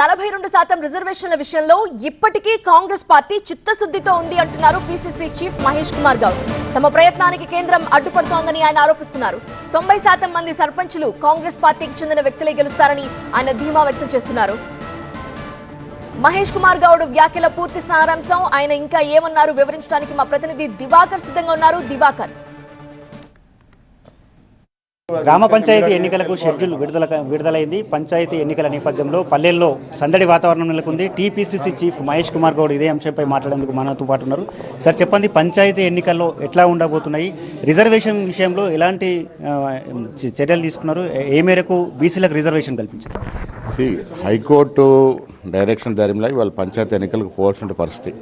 నలభై రెండు శాతం రిజర్వేషన్ల విషయంలో ఇప్పటికీ కాంగ్రెస్ పార్టీ చిత్తశుద్ధితో ఉంది అంటున్నారు పిసిసి చీఫ్ మహేష్ కుమార్ గౌడ్. తమ ప్రయత్నానికి కేంద్రం అడ్డుపడుతోందని ఆయన ఆరోపిస్తున్నారు. తొంభై శాతం మంది సర్పంచులు కాంగ్రెస్ పార్టీకి చెందిన వ్యక్తులే గెలుస్తారని ఆయన ధీమా వ్యక్తం చేస్తున్నారు. మహేష్ కుమార్ గౌడ్ వ్యాఖ్యల పూర్తి సారాంశం ఆయన ఇంకా ఏమన్నారు వివరించడానికి మా ప్రతినిధి దివాకర్ సిద్ధంగా ఉన్నారు. దివాకర్. గ్రామ పంచాయతీ ఎన్నికలకు షెడ్యూల్ విడుదల విడుదలైంది. పంచాయతీ ఎన్నికల నేపథ్యంలో పల్లెల్లో సందడి వాతావరణం నెలకొంది. టీపీసీసీ చీఫ్ మహేష్ కుమార్ గౌడ్ ఇదే అంశంపై మాట్లాడేందుకు మనతో పాటు ఉన్నారు. సార్ చెప్పండి పంచాయతీ ఎన్నికల్లో ఎట్లా ఉండబోతున్నాయి? రిజర్వేషన్ విషయంలో ఎలాంటి చర్యలు తీసుకున్నారు? ఏ మేరకు బీసీలకు రిజర్వేషన్ కల్పించారు? సి హైకోర్టు డైరెక్షన్ ధైర్యంలో ఇవాళ పంచాయతీ ఎన్నికలకు పోవాల్సిన పరిస్థితి.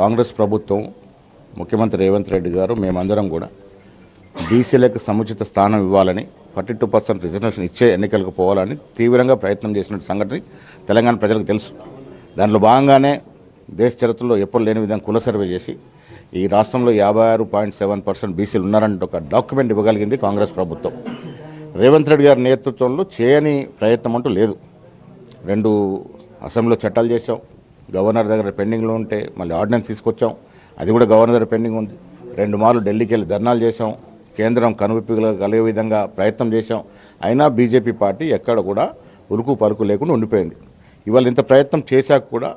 కాంగ్రెస్ ప్రభుత్వం ముఖ్యమంత్రి రేవంత్ రెడ్డి గారు మేమందరం కూడా బీసీలకు సముచిత స్థానం ఇవ్వాలని ఫార్టీ టూ పర్సెంట్ రిజర్వేషన్ ఇచ్చే ఎన్నికలకు పోవాలని తీవ్రంగా ప్రయత్నం చేసిన సంఘటన తెలంగాణ ప్రజలకు తెలుసు. దాంట్లో భాగంగానే దేశ చరిత్రలో ఎప్పుడు లేని విధంగా కుల సర్వే చేసి ఈ రాష్ట్రంలో యాభై ఆరు పాయింట్ సెవెన్ పర్సెంట్ బీసీలు ఉన్నారంటే ఒక డాక్యుమెంట్ ఇవ్వగలిగింది కాంగ్రెస్ ప్రభుత్వం. రేవంత్ రెడ్డి గారి నేతృత్వంలో చేయని ప్రయత్నం అంటూ లేదు. రెండు అసెంబ్లీలో చట్టాలు చేసాం గవర్నర్ దగ్గర పెండింగ్లో ఉంటే మళ్ళీ ఆర్డినెన్స్ తీసుకొచ్చాం. అది కూడా గవర్నర్ దగ్గర పెండింగ్ ఉంది. రెండు మార్లు ఢిల్లీకి వెళ్ళి ధర్నాలు చేసాం కేంద్రం కనువిప్పిగా కలిగే విధంగా ప్రయత్నం చేశాం. అయినా బీజేపీ పార్టీ ఎక్కడ కూడా ఉరుకు పరుకు లేకుండా ఉండిపోయింది. ఇవాళ ఇంత ప్రయత్నం చేశాక కూడా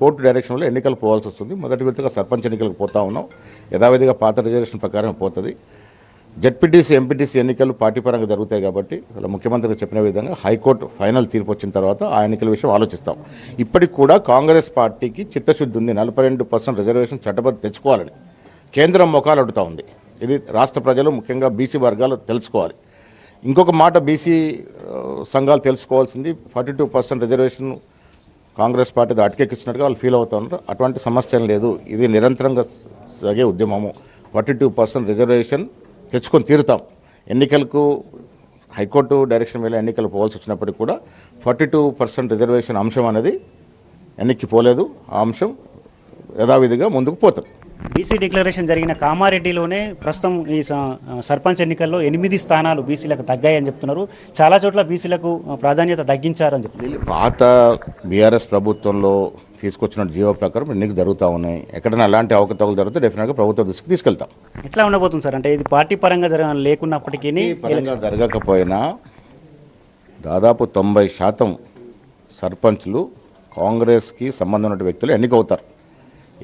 కోర్టు డైరెక్షన్లో ఎన్నికలు పోవాల్సి వస్తుంది. మొదటి విడతగా సర్పంచ్ ఎన్నికలకు పోతా ఉన్నాం. యథావిధిగా పాత రిజర్వేషన్ ప్రకారం పోతుంది. జడ్పీటీసీ ఎంపీటీసీ ఎన్నికలు పార్టీ పరంగా జరుగుతాయి కాబట్టి ఇలా ముఖ్యమంత్రి చెప్పిన విధంగా హైకోర్టు ఫైనల్ తీర్పు వచ్చిన తర్వాత ఆ ఎన్నికల విషయం ఆలోచిస్తాం. ఇప్పటికి కూడా కాంగ్రెస్ పార్టీకి చిత్తశుద్ధి ఉంది. నలభై రెండు పర్సెంట్ రిజర్వేషన్ చట్టబద్ధ తెచ్చుకోవాలని కేంద్రం మొఖాలు అడుగుతా ఉంది. ఇది రాష్ట్ర ప్రజలు ముఖ్యంగా బీసీ వర్గాలు తెలుసుకోవాలి. ఇంకొక మాట బీసీ సంఘాలు తెలుసుకోవాల్సింది forty two percent reservation Congress party అటకెక్కించినట్టుగా వాళ్ళు ఫీల్ అవుతూ ఉన్నారు. అటువంటి సమస్య లేదు. ఇది నిరంతరంగా సాగే ఉద్యమము. ఫార్టీ టూ పర్సెంట్ రిజర్వేషన్ తెచ్చుకొని తీరుతాం. ఎన్నికలకు హైకోర్టు డైరెక్షన్ వెళ్ళి ఎన్నికలు పోవాల్సి వచ్చినప్పటికీ కూడా ఫార్టీ టూ పర్సెంట్ రిజర్వేషన్ అంశం అనేది ఎన్నికకి పోలేదు. ఆ అంశం యథావిధిగా ముందుకు పోతుంది బీసీ డిక్లరేషన్ జరిగిన కామారెడ్డిలోనే ప్రస్తుతం ఈ సర్పంచ్ ఎన్నికల్లో ఎనిమిది స్థానాలు బీసీలకు తగ్గాయని చెప్తున్నారు. చాలా చోట్ల బీసీలకు ప్రాధాన్యత తగ్గించారని చెప్తున్నారు. పాత బీఆర్ఎస్ ప్రభుత్వంలో తీసుకొచ్చిన జీవో ప్రకారం ఎన్నిక జరుగుతూ ఉన్నాయి. ఎక్కడైనా అలాంటి అవకతవకలు జరిగితే డెఫినెట్గా ప్రభుత్వ దృష్టికి తీసుకెళ్తాం. ఎట్లా ఉండబోతుంది సార్? అంటే ఇది పార్టీ పరంగా జరగ లేకున్నప్పటికీ జరగకపోయినా దాదాపు తొంభై శాతం సర్పంచ్లు కాంగ్రెస్కి సంబంధం ఉన్న వ్యక్తులు ఎన్నికవుతారు.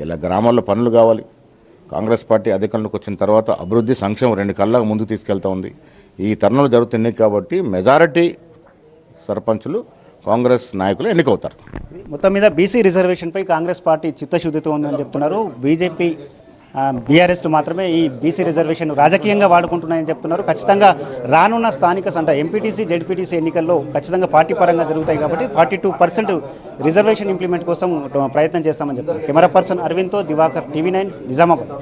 ఇలా గ్రామాల్లో పనులు కావాలి. కాంగ్రెస్ పార్టీ అధికారంలోకి వచ్చిన తర్వాత అభివృద్ధి సంక్షేమం రెండు కళ్ళకు ముందు తీసుకెళ్తా ఉంది. ఈ తరుణంలో జరుగుతున్నాయి కాబట్టి మెజారిటీ సర్పంచులు కాంగ్రెస్ నాయకులు ఎన్నికవుతారు. మొత్తం మీద బీసీ రిజర్వేషన్పై కాంగ్రెస్ పార్టీ చిత్తశుద్ధితో ఉందని చెప్తున్నారు. బీజేపీ బీఆర్ఎస్లు మాత్రమే ఈ బీసీ రిజర్వేషన్ రాజకీయంగా వాడుకుంటున్నాయని చెప్తున్నారు. ఖచ్చితంగా రానున్న స్థానిక సంట ఎంపీటీసీ జెడ్పీటీసీ ఎన్నికల్లో ఖచ్చితంగా పార్టీ పరంగా జరుగుతాయి కాబట్టి forty two percent reservation implement కోసం ప్రయత్నం చేస్తామని చెప్తున్నారు. కెమెరా పర్సన్ అరవింద్తో దివాకర్ టీవీ నైన్ నిజామాబాద్.